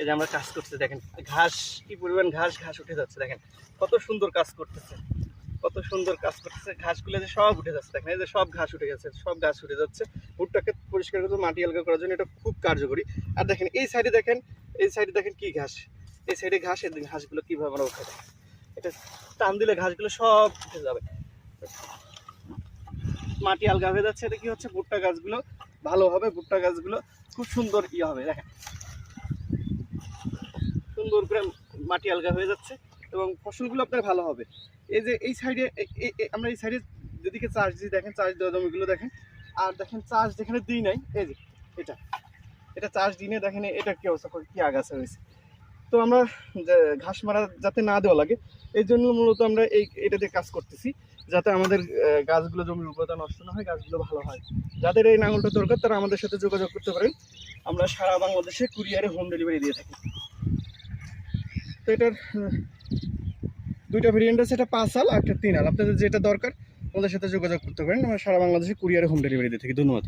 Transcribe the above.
এই যে আমরা কাজ করতে দেখেন, ঘাস, কি পরিমাণ ঘাস ঘাস উঠে যাচ্ছে, দেখেন, কত সুন্দর কাজ করতেছে, কত সুন্দর কাজ করতেছে, ঘাসগুলো যে সব উঠে যাচ্ছে, দেখেন, এই যে সব ঘাস উঠে গেছে, সব ঘাস উঠে যাচ্ছে, ভুট্টাকে পরিষ্কার করতে মাটি আলগা করার জন্য এটা খুব কার্যকরী। আর দেখেন, এই সাইডে দেখেন, এই সাইডে দেখেন কি ঘাস, এই সাইডে ঘাস, এই ঘাসগুলো কীভাবে আমরা উঠে দেয় এটা টান দিলে ঘাসগুলো সব উঠে যাবে। মাটি আলগা হয়ে যাচ্ছে, এটা কি হচ্ছে? ভুট্টা গাছগুলো ভালো হবে ভুট্টা গাছগুলো খুব সুন্দর ইয়ে হবে, দেখেন। সুন্দর করে মাটি আলগা হয়ে যাচ্ছে এবং ফসলগুলো আপনার ভালো হবে। এই যে এই সাইডে আমরা এই সাইডে যেদিকে চাষ দিই দেখেন চাষ দেওয়া জমিগুলো দেখেন। আর দেখেন চাষ যেখানে দিই নাই, এই যে এটা এটা চাষ দিনে দেখেন এটা কি অবস্থা কি আগাছা হয়েছে। তো আমরা ঘাস মারা যাতে না দেওয়া লাগে, এই জন্য মূলত আমরা এই, এটা দিয়ে কাজ করতেছি, যাতে আমাদের গাছগুলো জমির উর্বরতা নষ্ট না হয়, গাছগুলো ভালো হয়। যাদের এই নাঙলটা দরকার, তারা আমাদের সাথে যোগাযোগ করতে পারেন। আমরা সারা বাংলাদেশে কুরিয়ারে হোম ডেলিভারি দিয়ে থাকি। তো এটার দুইটা ভেরিয়েন্ট আছে, এটা পাঁচ আল একটা তিন আল আপনাদের যেটা দরকার, আমাদের সাথে যোগাযোগ করতে পারেন। আমরা সারা বাংলাদেশে কুরিয়ারে হোম ডেলিভারি দিয়ে থাকি। ধন্যবাদ।